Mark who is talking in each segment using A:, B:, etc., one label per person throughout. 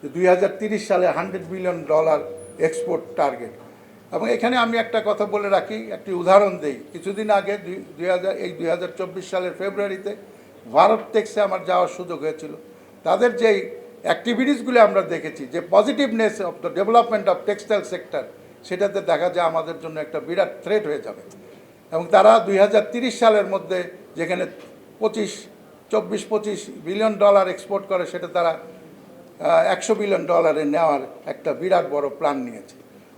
A: যে দুই সালে hundred billion dollar export target. এবং এখানে আমি একটা কথা বলে রাখি, একটি উদাহরণ দেই। কিছুদিন আগে দুই হাজার, এই দুই হাজার চব্বিশ সালের ফেব্রুয়ারিতে ভারত টেক্সে আমার যাওয়ার সুযোগ হয়েছিল। তাদের যেই অ্যাক্টিভিটিসগুলো আমরা দেখেছি, যে positiveness of the development of textile sector সেটাতে দেখা যায় আমাদের জন্য একটা বিরাট থ্রেট হয়ে যাবে। এবং তারা দুই সালের মধ্যে যেখানে পঁচিশ, চব্বিশ, পঁচিশ বিলিয়ন ডলার এক্সপোর্ট করে, সেটা তারা একশো বিলিয়ন ডলারে নেওয়ার একটা বিরাট বড় প্ল্যান নিয়েছে।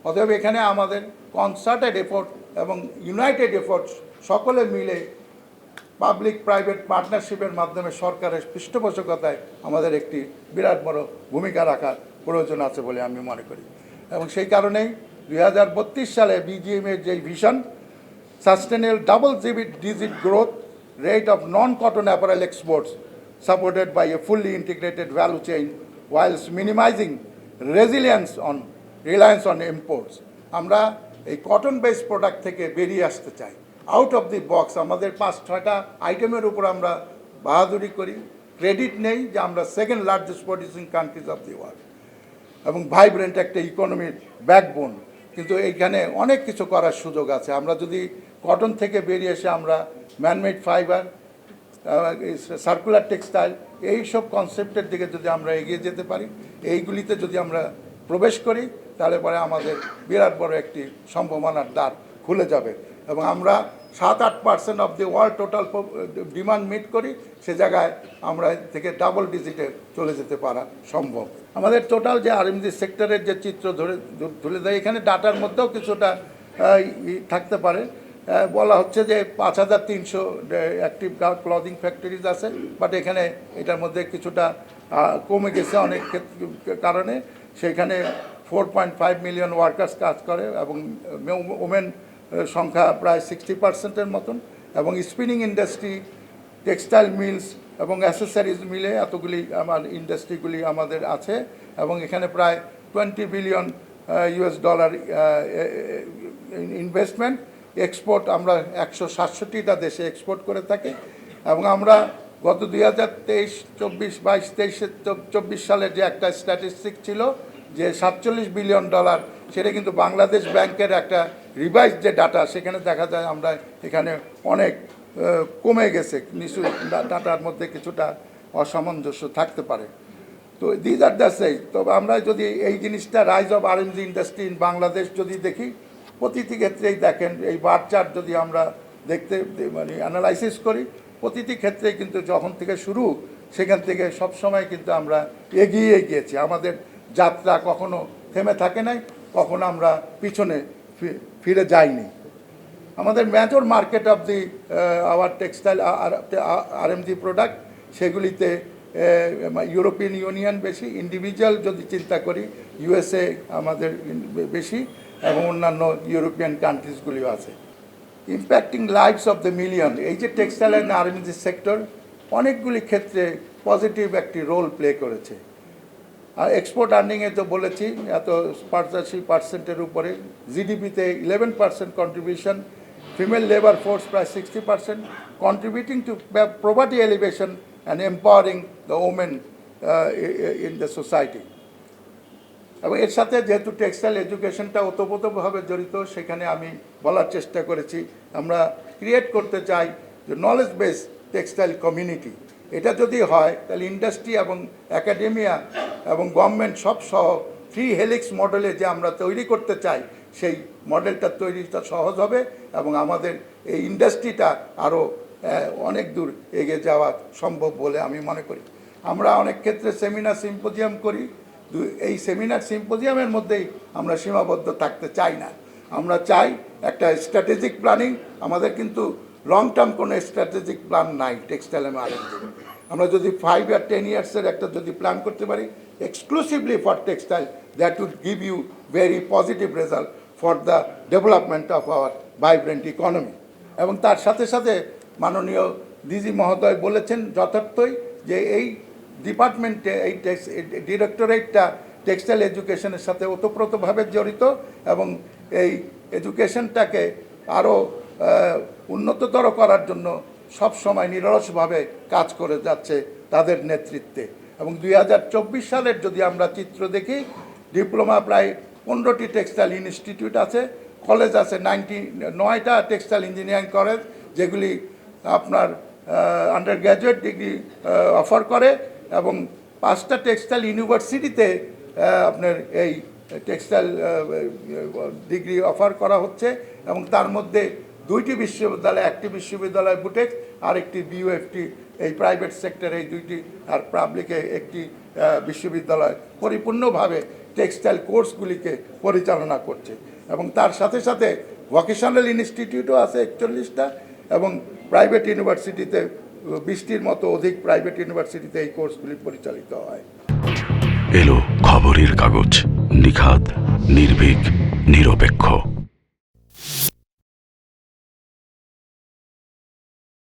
A: অতএব এখানে আমাদের কনসার্টেড এফোর্ট এবং ইউনাইটেড এফোর্ট সকলে মিলে পাবলিক প্রাইভেট পার্টনারশিপের মাধ্যমে সরকারের পৃষ্ঠপোষকতায় আমাদের একটি বিরাট বড় ভূমিকা রাখার প্রয়োজন আছে বলে আমি মনে করি। এবং সেই কারণেই দুই হাজার বত্রিশ সালে বিজিএমের যেই vision sustainable double GB digit growth rate of non cotton apparel exports supported by a fully integrated value chain whilst minimizing resilience on, reliance on imports. আমরা এই কটন বেস প্রোডাক্ট থেকে বেরিয়ে আসতে চাই। আউট অফ দি বক্স আমাদের পাঁচ, ছয়টা আইটেমের উপর আমরা বাহাদুরি করি। ক্রেডিট নেই যে আমরা second largest producing countries of the world এবং ভাইব্রেন্ট একটা ইকোনমির ব্যাকবোন কিন্তু এইখানে অনেক কিছু করার সুযোগ আছে। আমরা যদি কটন থেকে বেরিয়ে এসে আমরা ম্যানমেড ফাইবার সার্কুলার টেক্সটাইল এই সব কনসেপ্টের দিকে যদি আমরা এগিয়ে যেতে পারি, এইগুলিতে যদি আমরা প্রবেশ করি, তাহলে পরে আমাদের বিরাট বড় একটি সম্ভাবনার দ্বার খুলে যাবে। এবং আমরা সাত আট percent of the world total demand meet করি, সে জায়গায় আমরা থেকে ডাবল ডিজিটে চলে যেতে পারা সম্ভব। আমাদের টোটাল যে আরএমজি সেক্টরের যে চিত্র ধরে তুলে দেয়, এখানে ডাটার মধ্যেও কিছুটা থাকতে পারে। বলা হচ্ছে যে পাঁচ হাজার তিনশো অ্যাক্টিভ ক্লদিং ফ্যাক্টরিজ আছে বাট এখানে এটার মধ্যে কিছুটা কমে গেছে অনেক কারণে। সেখানে four point five million workers কাজ করে এবং ওমেন সংখ্যা প্রায় সিক্সটি পার্সেন্টের মতন। এবং স্পিনিং ইন্ডাস্ট্রি টেক্সটাইল মিলস এবং অ্যাসেসারিজ মিলে এতগুলি আমার ইন্ডাস্ট্রিগুলি আমাদের আছে। এবং এখানে প্রায় twenty billion US dollar investment export আমরা একশো সাতষট্টিটা দেশে এক্সপোর্ট করে থাকি। এবং আমরা গত দুই হাজার তেইশ, চব্বিশ, বাইশ, তেইশে চব্বিশ সালের যে একটা স্ট্যাটিস্টিক ছিল যে সাতচল্লিশ বিলিয়ন ডলার সেটা কিন্তু বাংলাদেশ ব্যাংকের একটা রিভাইজ যে ডাটা সেখানে দেখা যায় আমরা এখানে অনেক কমে গেছে। নিশ্চয়ই ডাটার মধ্যে কিছুটা অসামঞ্জস্য থাকতে পারে। তো দিজ আর দ্য সেই তবে আমরা যদি এই জিনিসটা rise of RMG industry in Bangladesh যদি দেখি প্রতিটি ক্ষেত্রেই দেখেন, এই বার যদি আমরা দেখতে মানে অ্যানালাইসিস করি, প্রতিটি ক্ষেত্রে কিন্তু যখন থেকে শুরু, সেখান থেকে সব সময় কিন্তু আমরা এগিয়ে গিয়েছি। আমাদের যাত্রা কখনো থেমে থাকে নাই, কখনো আমরা পিছনে ফিরে যাইনি। আমাদের major market of the our textile R M G product সেগুলিতে ইউরোপিয়ান ইউনিয়ন বেশি ইন্ডিভিজুয়াল যদি চিন্তা করি ইউএসএ আমাদের, বেশি এবং অন্যান্য ইউরোপিয়ান কান্ট্রিজগুলিও আছে। Impacting lives of the million এই যে টেক্সটাইল অ্যান্ড আরএমজি সেক্টর অনেকগুলি ক্ষেত্রে পজিটিভ একটি রোল প্লে করেছে। আর এক্সপোর্ট আর্নিংয়ে তো বলেছি, এত পঁচাশি পার্সেন্টের উপরে। জিডিপিতে eleven percent contribution female labour force প্রায় sixty percent contributing to property elevation and empowering the women in the society এবং এর সাথে যেহেতু টেক্সটাইল এডুকেশনটা ওতপ্রোতভাবে জড়িত, সেখানে আমি বলার চেষ্টা করেছি, আমরা ক্রিয়েট করতে চাই যে নলেজ বেস টেক্সটাইল কমিউনিটি এটা যদি হয়, তাহলে ইন্ডাস্ট্রি এবং একাডেমিয়া এবং গভর্নমেন্ট সব সহ ফ্রি হেলিক্স মডেলে যে আমরা তৈরি করতে চাই, সেই মডেলটা তৈরিটা সহজ হবে এবং আমাদের এই ইন্ডাস্ট্রিটা আরও অনেক দূর এগিয়ে যাওয়া সম্ভব বলে আমি মনে করি। আমরা অনেক ক্ষেত্রে সেমিনার সিম্পোজিয়াম করি এই সেমিনার সিম্পোজিয়ামের মধ্যেই আমরা সীমাবদ্ধ থাকতে চাই না। আমরা চাই একটা স্ট্র্যাটেজিক প্ল্যানিং আমাদের কিন্তু লং টার্ম কোনো স্ট্র্যাটেজিক প্ল্যান নাই টেক্সটাইল এবং আমরা যদি ফাইভ আর টেন ইয়ার্সের একটা যদি প্ল্যান করতে পারি exclusively for textile that would give you very positive result for the development of our vibrant economy এবং তার সাথে সাথে মাননীয় ডিজি মহোদয় বলেছেন যথার্থই যে এই ডিপার্টমেন্টে এই টেক্স ডিরেক্টরেটটা টেক্সটাইল এডুকেশনের সাথে ওতপ্রোতভাবে জড়িত এবং এই এডুকেশনটাকে আরও উন্নততর করার জন্য সব সময় নিরলসভাবে কাজ করে যাচ্ছে তাদের নেতৃত্বে। এবং দুই হাজার চব্বিশ সালের যদি আমরা চিত্র দেখি, ডিপ্লোমা প্রায় পনেরোটি টেক্সটাইল ইনস্টিটিউট আছে, কলেজ আছে নাইনটি, নয়টা টেক্সটাইল ইঞ্জিনিয়ারিং কলেজ যেগুলি আপনার আন্ডার গ্র্যাজুয়েট ডিগ্রি অফার করে। এবং পাঁচটা টেক্সটাইল ইউনিভার্সিটিতে আপনার এই টেক্সটাইল ডিগ্রি অফার করা হচ্ছে এবং তার মধ্যে দুইটি বিশ্ববিদ্যালয়, একটি বিশ্ববিদ্যালয় বুটেক্স আর একটি বিউএফটি এই প্রাইভেট সেক্টরে এই দুইটি, আর পাবলিকে একটি বিশ্ববিদ্যালয় পরিপূর্ণভাবে টেক্সটাইল কোর্সগুলিকে পরিচালনা করছে। এবং তার সাথে সাথে ভোকেশনাল ইনস্টিটিউটও আছে একচল্লিশটা এবং প্রাইভেট ইউনিভার্সিটিতে বিশটির মতো অধিক প্রাইভেট ইউনিভার্সিটিতে এই কোর্সগুলি পরিচালিত হয়।
B: এলো খবরের কাগজ নিখাত নির্ভীক, নিরপেক্ষ।